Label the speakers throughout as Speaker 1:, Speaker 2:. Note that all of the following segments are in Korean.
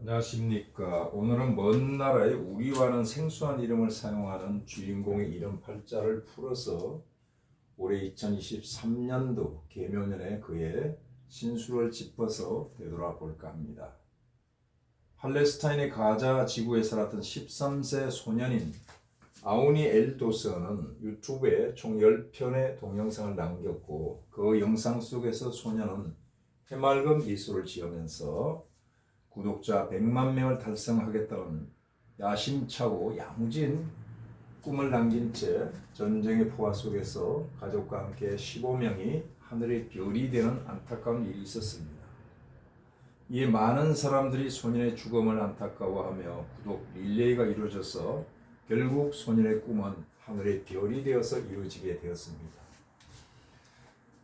Speaker 1: 안녕하십니까. 오늘은 먼 나라의 우리와는 생소한 이름을 사용하는 주인공의 이름 팔자를 풀어서 올해 2023년도 개묘년에 그의 신수를 짚어서 되돌아볼까 합니다. 팔레스타인의 가자 지구에 살았던 13세 소년인 아우니 엘도스는 유튜브에 총 10편의 동영상을 남겼고 그 영상 속에서 소년은 해맑은 미소를 지으면서 구독자 100만 명을 달성하겠다는 야심차고 야무진 꿈을 남긴 채 전쟁의 포화 속에서 가족과 함께 15명이 하늘의 별이 되는 안타까운 일이 있었습니다. 이에 많은 사람들이 소년의 죽음을 안타까워하며 구독 릴레이가 이루어져서 결국 소년의 꿈은 하늘의 별이 되어서 이루어지게 되었습니다.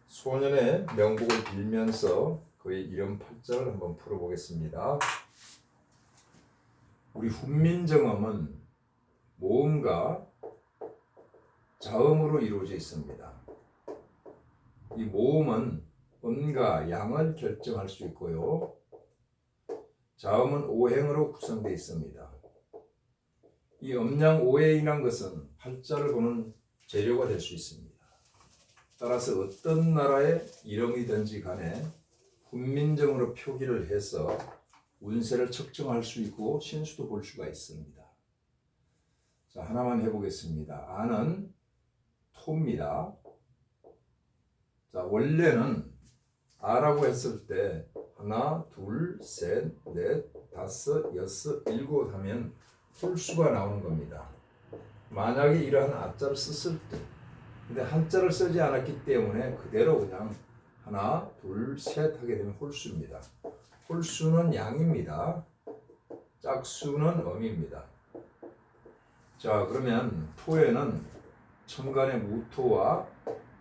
Speaker 1: 소년의 명복을 빌면서 그의 이름 팔자를 한번 풀어보겠습니다. 우리 훈민정음은 모음과 자음으로 이루어져 있습니다. 이 모음은 음과 양을 결정할 수 있고요. 자음은 오행으로 구성되어 있습니다. 이 음양 오행이란 것은 팔자를 보는 재료가 될 수 있습니다. 따라서 어떤 나라의 이름이든지 간에 훈민정으로 표기를 해서 운세를 측정할 수 있고 신수도 볼 수가 있습니다. 자, 하나만 해보겠습니다. 아는 토입니다. 자, 원래는 아라고 했을 때 하나, 둘, 셋, 넷, 다섯, 여섯, 일곱 하면 홀수가 나오는 겁니다. 만약에 이러한 아자를 썼을 때, 근데 한자를 쓰지 않았기 때문에 그대로 그냥 하나, 둘, 셋 하게 되면 홀수입니다. 홀수는 양입니다. 짝수는 음입니다. 자, 그러면 토에는 천간의 무토와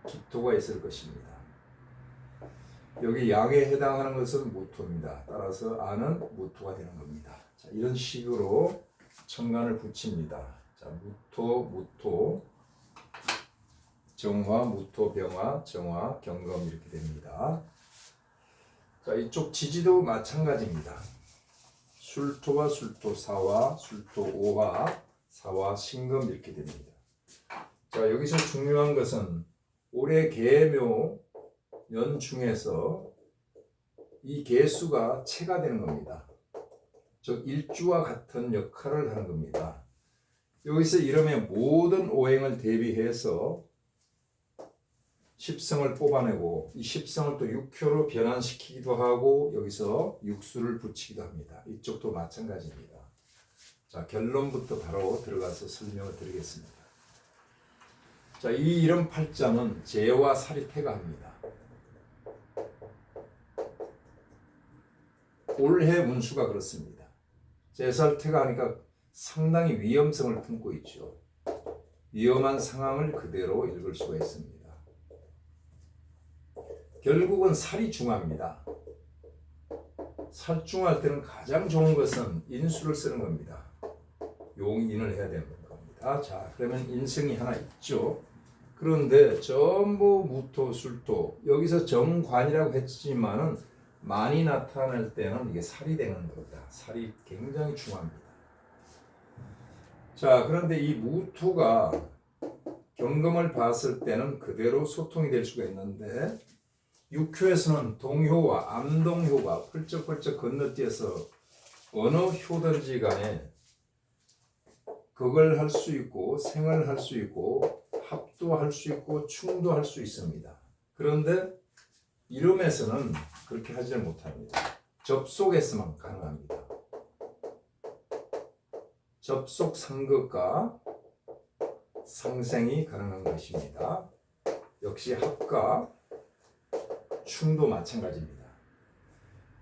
Speaker 1: 기토가 있을 것입니다. 여기 양에 해당하는 것은 무토입니다. 따라서 아는 무토가 되는 겁니다. 자, 이런 식으로 천간을 붙입니다. 자, 무토, 무토, 정화, 무토, 병화, 정화, 경검 이렇게 됩니다. 자, 이쪽 지지도 마찬가지입니다. 술토와 술토 사화, 술토 오화, 사화 신금 이렇게 됩니다. 자, 여기서 중요한 것은 올해 개묘 년 중에서 이 개수가 체가 되는 겁니다. 즉 일주와 같은 역할을 하는 겁니다. 여기서 이름의 모든 오행을 대비해서 십성을 뽑아내고 이 십성을 또 육효로 변환시키기도 하고 여기서 육수를 붙이기도 합니다. 이쪽도 마찬가지입니다. 자 결론부터 바로 들어가서 설명을 드리겠습니다. 자 이 이름 팔자는 재와 살이 태가 합니다. 올해 운수가 그렇습니다. 제살 태가 하니까 상당히 위험성을 품고 있죠. 위험한 상황을 그대로 읽을 수가 있습니다. 결국은 살이 중합니다. 살중할 때는 가장 좋은 것은 인수를 쓰는 겁니다. 용인을 해야 되는 겁니다. 자, 그러면 인성이 하나 있죠. 그런데 전부 무토, 술토 여기서 정관이라고 했지만은 많이 나타날 때는 이게 살이 되는 겁니다. 살이 굉장히 중합니다. 자, 그런데 이 무토가 경금을 봤을 때는 그대로 소통이 될 수가 있는데 육효에서는 동효와 암동효가 펄쩍펄쩍 건너뛰어서 어느 효든지 간에 극을 할수 있고 생을 할 수 있고 합도 할 수 있고 충도 할 수 있습니다. 그런데 이름에서는 그렇게 하지를 못합니다. 접속에서만 가능합니다. 접속 상극과 상생이 가능한 것입니다. 역시 합과 충도 마찬가지입니다.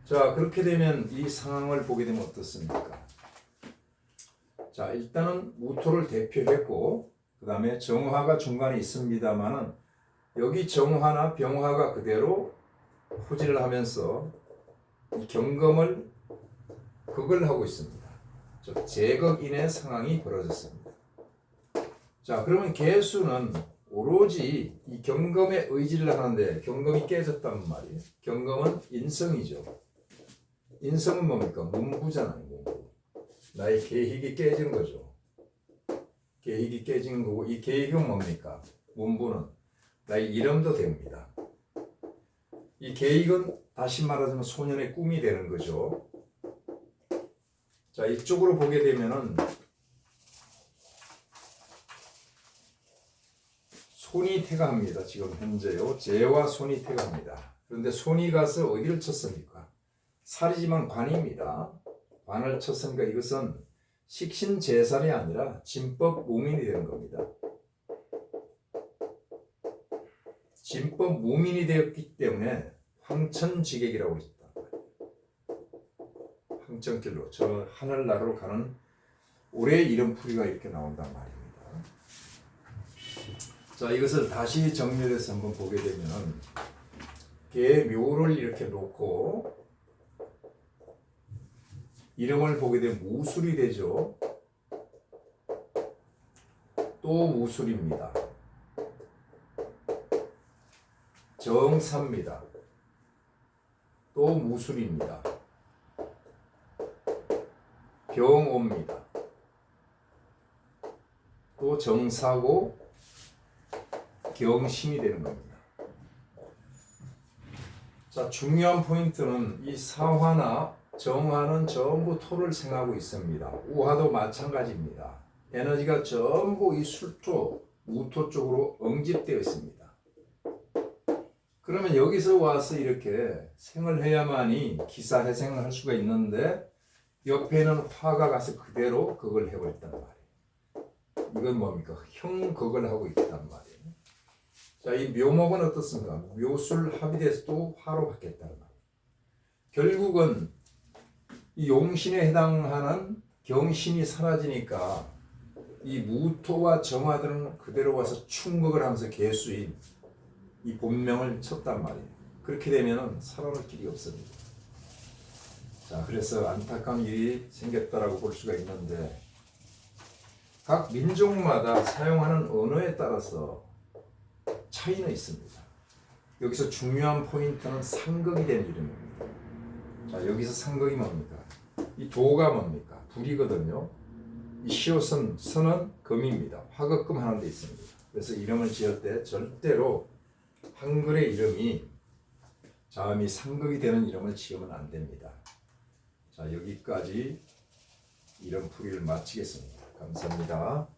Speaker 1: 자, 그렇게 되면 이 상황을 보게 되면 어떻습니까? 자, 일단은 무토를 대표했고, 그 다음에 정화가 중간에 있습니다만은, 여기 정화나 병화가 그대로 호지를 하면서 이 경금을 극을 하고 있습니다. 즉, 제극인의 상황이 벌어졌습니다. 자, 그러면 개수는 오로지 이 경검에 의지를 하는데 경검이 깨졌단 말이에요. 경검은 인성이죠. 인성은 뭡니까? 문부잖아요. 문부. 나의 계획이 깨지는 거죠. 계획이 깨지는 거고 이 계획은 뭡니까? 문부는 나의 이름도 됩니다. 이 계획은 다시 말하자면 소년의 꿈이 되는 거죠. 자 이쪽으로 보게 되면은 손이 태가합니다. 지금 현재요. 재와 손이 태가합니다. 그런데 손이 가서 어디를 쳤습니까? 살이지만 관입니다. 관을 쳤으니까 이것은 식신재살이 아니라 진법 무민이 되는 겁니다. 진법 무민이 되었기 때문에 황천지객이라고 했다. 황천길로 저 하늘나라로 가는 올해 이름풀이가 이렇게 나온단 말입니다. 자 이것을 다시 정렬해서 한번 보게 되면 개 묘를 이렇게 놓고 이름을 보게 되면 무술이 되죠. 또 무술입니다. 정사입니다. 또 무술입니다. 병옵니다. 또 정사고 경신이 되는 겁니다. 자, 중요한 포인트는 이 사화나 정화는 전부 토를 생하고 있습니다. 우화도 마찬가지입니다. 에너지가 전부 이 술토, 무토 쪽으로 응집되어 있습니다. 그러면 여기서 와서 이렇게 생을 해야만이 기사회생을 할 수가 있는데 옆에는 화가 가서 그대로 그걸 해버렸단 말이에요. 이건 뭡니까? 형극을 하고 있단 말이에요. 자, 이 묘목은 어떻습니까? 묘술 합의돼서도 화로 바뀌었다는 말이에요. 결국은 이 용신에 해당하는 경신이 사라지니까 이 무토와 정화들은 그대로 와서 충극을 하면서 개수인 이 본명을 쳤단 말이에요. 그렇게 되면은 살아날 길이 없습니다. 자, 그래서 안타까운 일이 생겼다라고 볼 수가 있는데 각 민족마다 사용하는 언어에 따라서 차이는 있습니다. 여기서 중요한 포인트는 상극이 된 이름입니다. 자, 여기서 상극이 뭡니까? 이 도가 뭡니까? 불이거든요. 이 시옷은 선은 금입니다. 화극금 하는 데 있습니다. 그래서 이름을 지을 때 절대로 한글의 이름이 자음이 상극이 되는 이름을 지으면 안 됩니다. 자, 여기까지 이름 풀이를 마치겠습니다. 감사합니다.